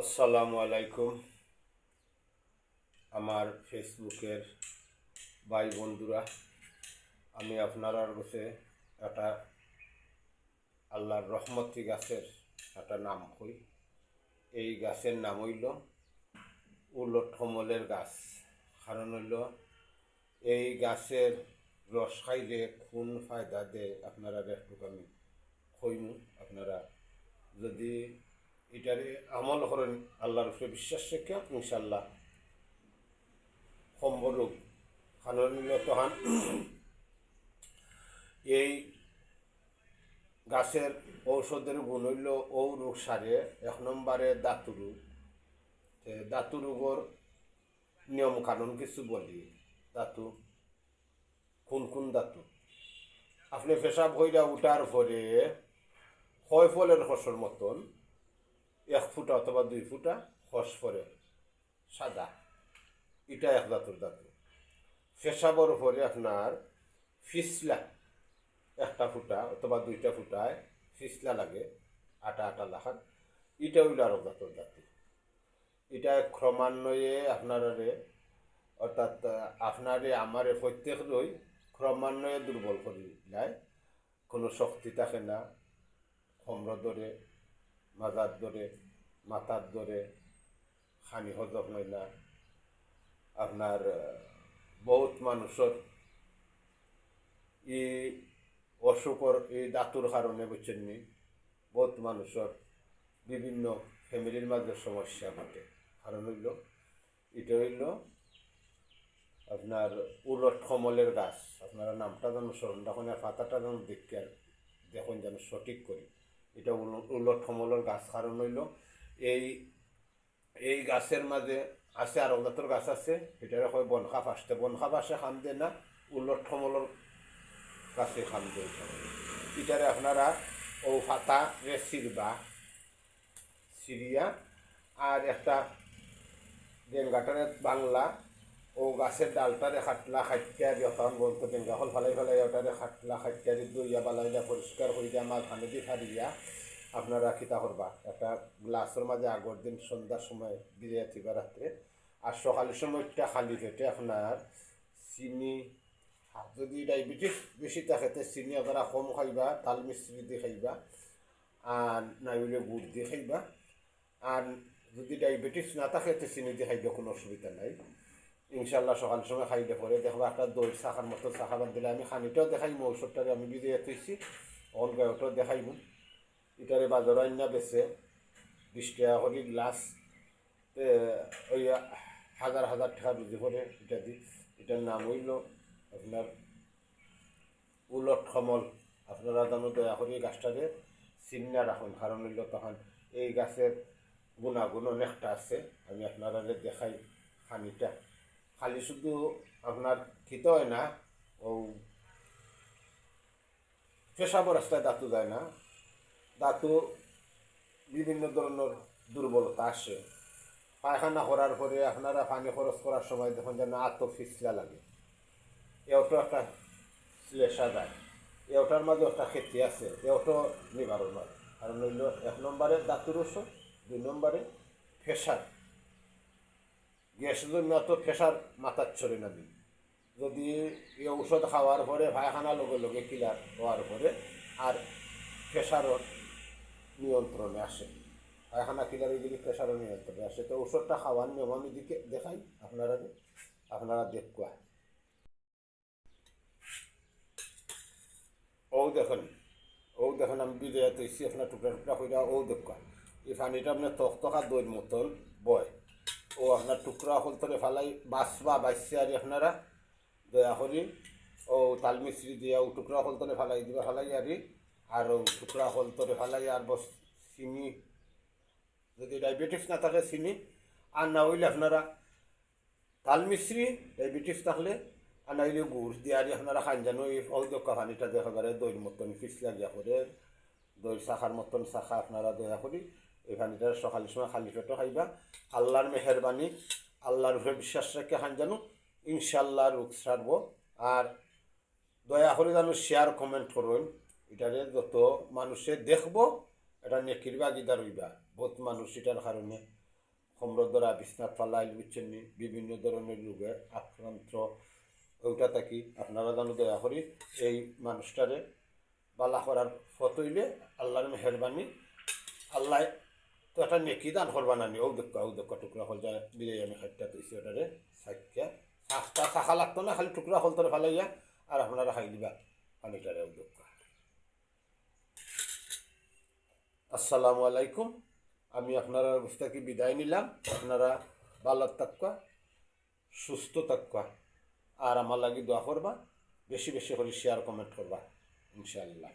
আসসালামু আলাইকুম। আমার ফেসবুকের ভাই বন্ধুরা, আমি আপনার কাছে একটা আল্লাহর রহমতি গাছের একটা নাম কই। এই গাছের নাম হইল উলট কমলের গাছ। কারণ হইল এই গাছের রস খাইলে খুন ফায়দা দেয়? আপনারা একটু আমি কইমু। আপনারা যদি এটারে আমল করেন আল্লাহর উপরে বিশ্বাস রেখে ইনশাল্লাহ সম্বরূপ খাননীলত হান। এই গাছের ঔষধের গুণ ও রোগ সারে এক নম্বরে দাঁতু রোগ। দাঁতু রোগর নিয়ম কানুন কিছু বলি। দাঁতু, কোন কোন দাঁতু? আপনি পেশাব হইয়া উঠার পরে হয় ফলের খসর মতন এক ফুটা অথবা দুই ফুটা খস পরে সাদা। এটা এক দাঁতুর দাঁতু। পেশাবর পরে আপনার ফিসলা, একটা ফুটা অথবা দুইটা ফুটায় ফিসলা লাগে, আটা আটা লাখান। এটা হইল আরও দাঁতর দাঁতু। এটা ক্রমান্বয়ে আপনারে, অর্থাৎ, আপনারে, আমারে প্রত্যেক রই ক্রমান্বয়ে দুর্বল করি যায় কোনো শক্তি থাকে না কমর ধরে মাজার ধরে মাথার ধরে খানি হজম হয় না আপনার বহুত মানুষের ই অসুখর এই দাঁতুর কারণে বুঝছেন নি? বহুত মানুষের বিভিন্ন ফ্যামিলির মাঝে সমস্যা ঘটে। কারণ হইল এটা হইল আপনার উলট কমলের গাছ আপনারা নামটা যেন স্মরণ রাখুন আর পাতাটা যেন দেখতে দেখুন যেন সঠিক করি এটা উল- উলট কমলের গাছ কারণ হইল। এই এই গাছের মাঝে আছে আর জাতের গাছ আছে, এটারে কয় বনখাপ আসতে বনখাপ আসে খাম দেয় না উলট কমলের গাছে খাম দেয় এটারে আপনারা ও ফাতা রে সিরবা সিরিয়া, আর একটা ডেঙ্গাটারে বাংলা ও গাছের ডালটারে খাটলা খাটিয়া যখন বলতো, ডেঙ্গা হল ফালাই ফেলাই ওটারে খাটলা খাটিয়া দইয়া বালাইয়া পরিষ্কার করিয়া মাছ ভানে দি ফারিয়া আপনারা খিতা করবা? একটা গ্লাসের মাঝে আগর দিন সন্ধ্যার সময় দিয়ে থিবা রাত্রে। আর সকালের সময়টা খালি পেটে আপনার চিনি যদি ডায়াবেটিস বেশি থাকে চিনি আপনারা কম খাইবা, তাল মিশ্রি দিয়ে খাইবা, আর নাই হলে গুড় দিয়ে খাইবা। আর যদি ডায়াবেটিস না থাকে তো চিনি দিয়ে খাইলে কোনো অসুবিধা নাই। ইনশাল্লাহ সকাল সময় খাইলে পরে দেখবা একটা দই চাখার মতো চাখা বান্ধিলে আমি খানিটাও দেখাইমু ঔষধটারে আমি বিজয় থইছি অন গায়টাও দেখাইমু। এটারে বাজার আইনা বেছে বিশ টাকা করে গ্লাস ওই হাজার হাজার টাকা বুঝি পরে এটা দি। এটার নাম হইল আপনার উলট কমল আপনারা জানো দয়া করে এই গাছটারে চিন্না রাখুন, কারণ হইল তখন এই গাছের গুণাগুণ অনেকটা আছে। আমি আপনারা দেখাই খানিটা। খালি শুধু আপনার খেতে হয় না, ও পেশাব রাস্তায় দাঁতু যায় না। দাঁতু বিভিন্ন ধরনের দুর্বলতা আসে। পায়খানা করার পরে আপনারা পানি খরচ করার সময় দেখুন যেন আত্ম ফিসলা লাগে। এওটো একটা শ্লেষা যায় এওটার মাঝে একটা ক্ষতি আছে, এওটো নিবারণ হয়। কারণ হইল এক নম্বরে দাঁতুর ওষুধ দুই নম্বরে ফেসার গ্যাস জন্য তো ফেসার মাথার ছড়ে না দিন যদি এই ঔষধ খাওয়ার পরে পায়খানা লগে লগে কিলার হওয়ার পরে আর প্রেশারও নিয়ন্ত্রণে আসে পায়খানা কিলার এদিকে প্রেশারও নিয়ন্ত্রণে আসে তো ঔষধটা খাওয়ার নিয়ম আমি দিকে দেখাই আপনারা আপনারা দেখবা ও দেখেন ও দেখেন আমি বিদায় তৈছি আপনার টুকরা টুকরা কইরা ও দেখবা এই পানিটা আপনার তকতকা দইর মতন বয়। ও আপনার টুকরা হল তরে ফালাই, বাঁচবা, বাঁচছে আর আপনারা। দয়া করি। ও তাল মিশ্রি দিয়া ও টুকরা হল তরে ফালাই দিবা, ফালাই আর। আর ও টুকরা হল তরে ফালাই আর বস, চিনি। যদি ডায়াবেটিস না থাকে, চিনি। আর না হইলে আপনারা তাল ডায়াবেটিস থাকলে, আর না হইলে গুড় দিয়ে আর আপনারা খান জানো। এই অদক্ষ পানিটা দেখা করে দইয়ের মতন ফিস লাগিয়া করে দই শাখার মতন শাখা আপনারা দয়া করি। এই পানিটা সকালের সময় খালি পেটও খাইবা, আল্লাহর মেহরবানি, আল্লাহর উপরে বিশ্বাস রেখে খান জানো ইনশাল্লাহ রোগ সারব আর দয়া করে জানো শেয়ার কমেন্ট করুন। এটারে যত মানুষে দেখব, এটা নেকির বাগিদা রইবা বহুত মানুষ এটার কারণে সম্রদরা বিছনাথ ফালাই বুঝছেন বিভিন্ন ধরনের রোগে আক্রান্ত। ওইটা থাকি আপনারা জানো, দয়া করি এই মানুষটারে বালা করার ফতইলে আল্লাহর মেহরবানি, আল্লাহ তো একটা নেকি দান করবা নানি? ও দক্কা ও দক্কা টুকরা হল যায় বিদায় আমি খাইটা তৈছি ওটারে সাইকা শাকটা শাখা লাগতো না, খালি টুকরা হল তোর ফালাইয়া, আর আপনারা খাই দিবা পানিটারে ও দক্কা আসসালামু আলাইকুম। আমি আপনারা অবস্থাকে বিদায় নিলাম। আপনারা ভালো থাকা সুস্থ থাকা আর আমার লাগি দোয়া করবা। বেশি বেশি করে শেয়ার কমেন্ট করবা, ইনশাআল্লাহ।